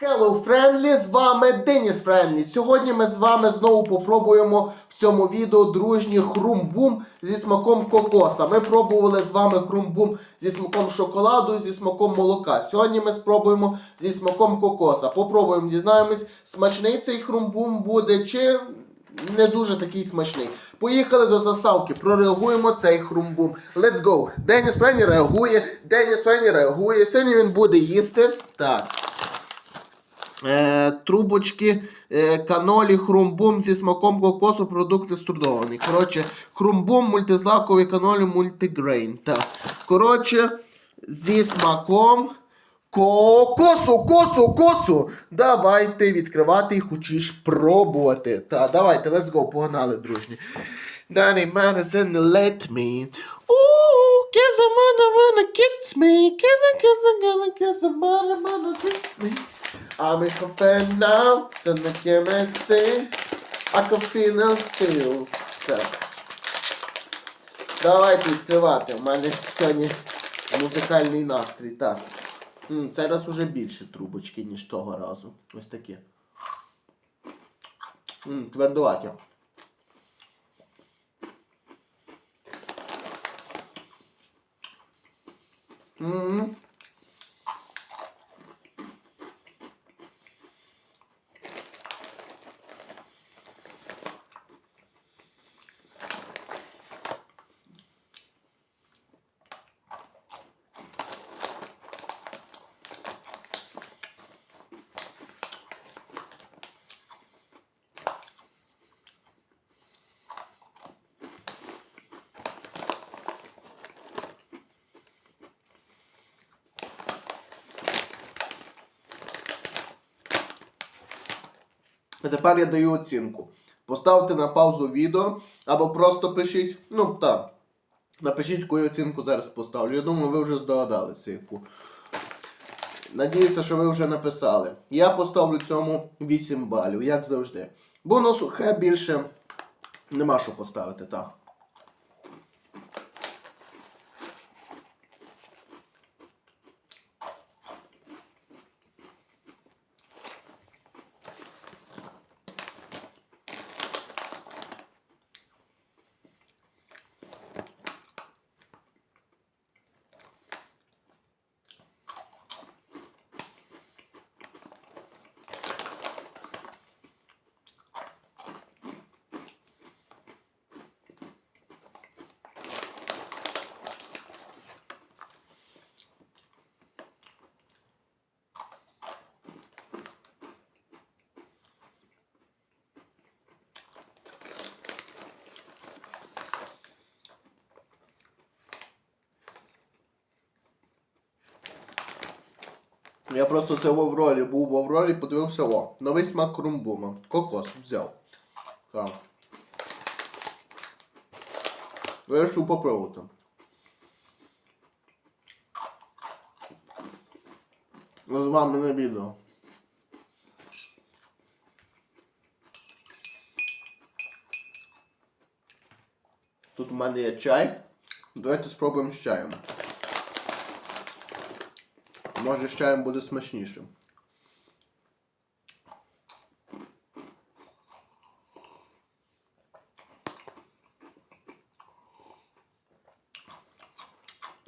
Hello, Friendly, з вами Деніс Френлі. Сьогодні ми з вами знову попробуємо в цьому відео дружній хрумбум зі смаком кокоса. Ми пробували з вами хрумбум зі смаком шоколаду, зі смаком молока. Сьогодні ми спробуємо зі смаком кокоса. Попробуємо, дізнаємось, смачний цей хрумбум буде чи не дуже такий смачний. Поїхали до заставки, прореагуємо цей хрумбум. Let's go! Деніс Френлі реагує, Деніс Френлі реагує. Сьогодні він буде їсти. Так трубочки, е, канолі, хрумбум зі смаком кокосу, продукти струдовані. Коротше, хрумбум, мультизлаковий канолі, мультигрейн. Так. Коротше, зі смаком кокосу, косу, косу. Давайте відкривати і хочеш пробувати. Так, давайте, let's go, погнали, дружні. Danny Madison, let me. Ooh, kiss a mother, wanna kiss me. Kiss a kiss a gonna kiss a mother, wanna kiss me. I'm a fan now, so I can't stay. I can feel it still. Так. Давайте відкривати. У мене сьогодні музикальний настрій. Так. М, Цей раз уже більше трубочки, ніж того разу. Ось такі. М, Твердуваті. М. А тепер я даю оцінку. Поставте на паузу відео або просто пишіть. Ну так. Напишіть, яку я оцінку зараз поставлю. Я думаю, ви вже здогадалися яку. Надіюся, що ви вже написали. Я поставлю цьому 8 балів, як завжди. Бо на більше нема що поставити, так. Я просто це в Аврорі був в Аврорі, подивився, о, новий смак крумбума. Кокос взяв. Так. Вирішив попробувати. З вами на відео. Тут у мене є чай. Давайте спробуємо з чаєм. Може з чаєм буде смачніше.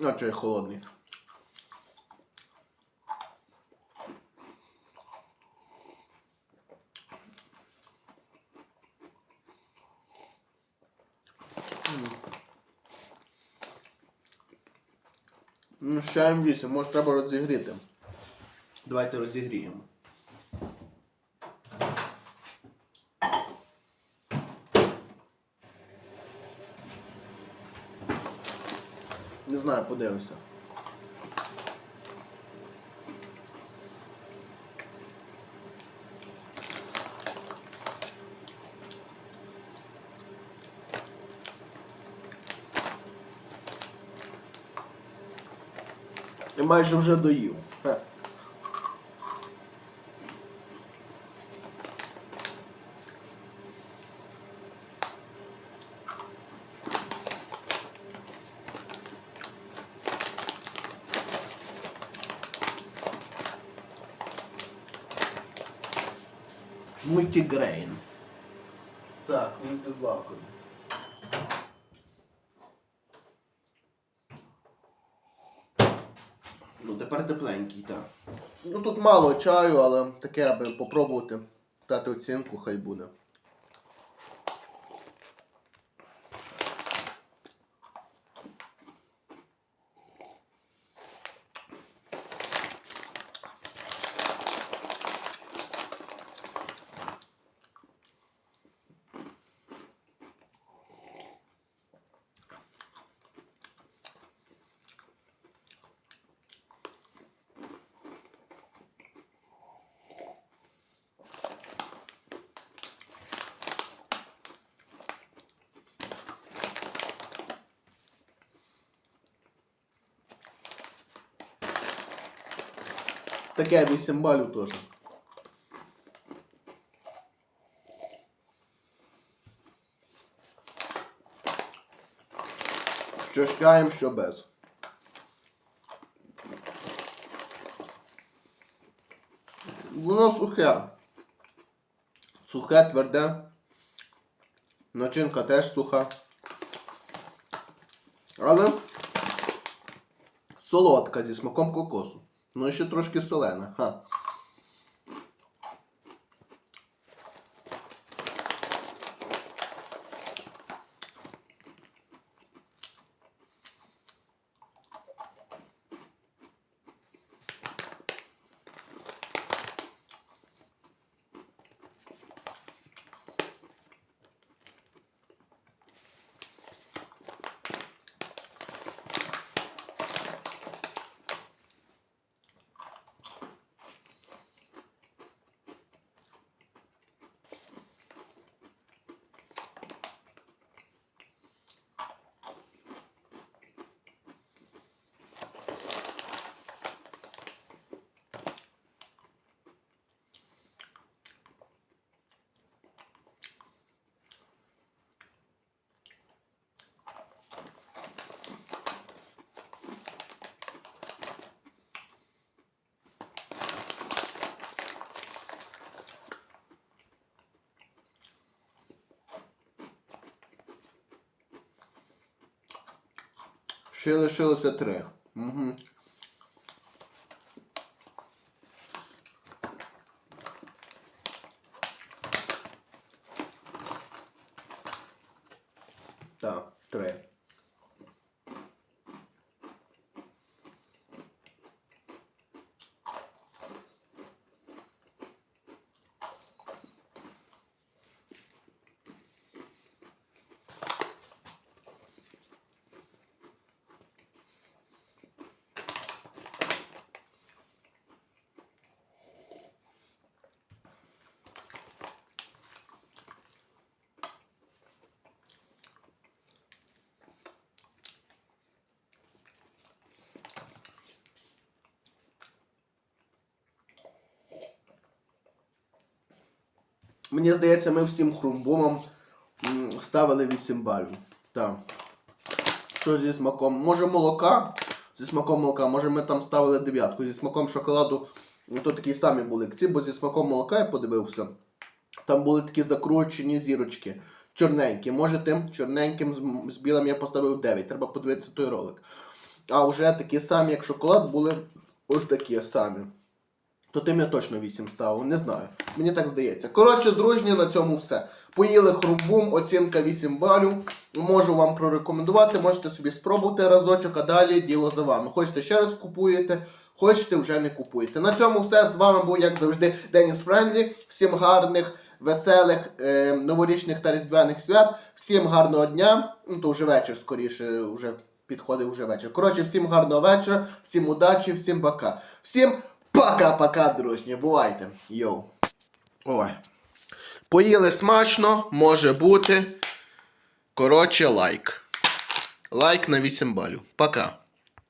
А чай холодний. Ну, ще М8, може треба розігріти. Давайте розігріємо. Не знаю, подивимося. Я майже вже доїв. Мультигрейн. Так, мультизлаком. Ну, тепер тепленький, так. Ну тут мало чаю, але таке, аби попробувати дати оцінку, хай буде. Таке 8 балів теж. Що чаєм, що без. Воно сухе. Сухе, тверде. Начинка теж суха. Але солодка зі смаком кокосу. Ну ще трошки солена. Ха. Ще лишилося три. Угу. Так, три. Мені здається, ми всім хрумбумам ставили 8 балів. Так. Що зі смаком? Може молока? Зі смаком молока, може ми там ставили дев'ятку. Зі смаком шоколаду, ну то такі самі були ці, бо зі смаком молока я подивився. Там були такі закручені зірочки. Чорненькі. Може тим чорненьким з білим я поставив 9. Треба подивитися той ролик. А вже такі самі, як шоколад, були ось такі самі. То тим я точно 8 ставив, не знаю. Мені так здається. Коротше, дружні, на цьому все. Поїли хрумбум, оцінка 8 балів. Можу вам прорекомендувати, можете собі спробувати разочок, а далі діло за вами. Хочете ще раз купуєте, хочете вже не купуєте. На цьому все. З вами був, як завжди, Деніс Френдлі. Всім гарних, веселих, е, новорічних та різдвяних свят. Всім гарного дня. Ну, то вже вечір, скоріше, вже підходить вже вечір. Коротше, всім гарного вечора, всім удачі, всім пока. Всім пока-пока, дружні. Бувайте. Йоу. Ой. Поїли смачно, може бути. Коротше, лайк. Лайк на 8 балів. Пока.